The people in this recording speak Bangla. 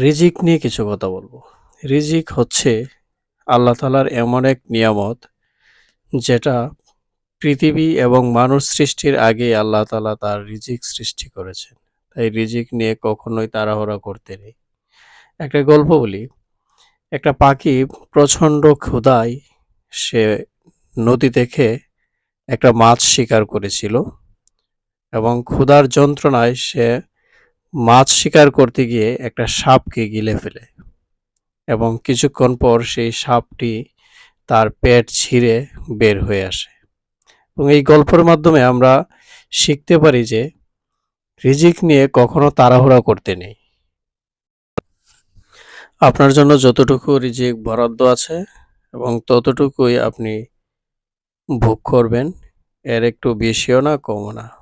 রিজিক নিয়ে কিছু কথা বলব। রিজিক হচ্ছে আল্লাহ তালার এমন এক নিয়ামত যেটা পৃথিবী এবং মানুষ সৃষ্টির আগে আল্লাহ তালা তার রিজিক সৃষ্টি করেছেন। তাই রিজিক নিয়ে কখনোই তাড়াহড়া করতে নেই। একটা গল্প বলি। একটা পাখি প্রচণ্ড ক্ষুধায় সে নদী থেকে একটা মাছ শিকার করেছিল এবং ক্ষুধার যন্ত্রণায় সে মাছ শিকার করতে গিয়ে একটা সাপকে গিলে ফেলে এবং কিছুক্ষণ পর সেই সাপটি তার পেট ছিঁড়ে বের হয়ে আসে। এবং এই গল্পের মাধ্যমে আমরা শিখতে পারি যে রিজিক নিয়ে কখনো তাড়াহুড়া করতে নেই। আপনার জন্য যতটুকু রিজিক বরাদ্দ আছে এবং ততটুকুই আপনি ভোগ করবেন, এর একটু বেশিও না, কমও না।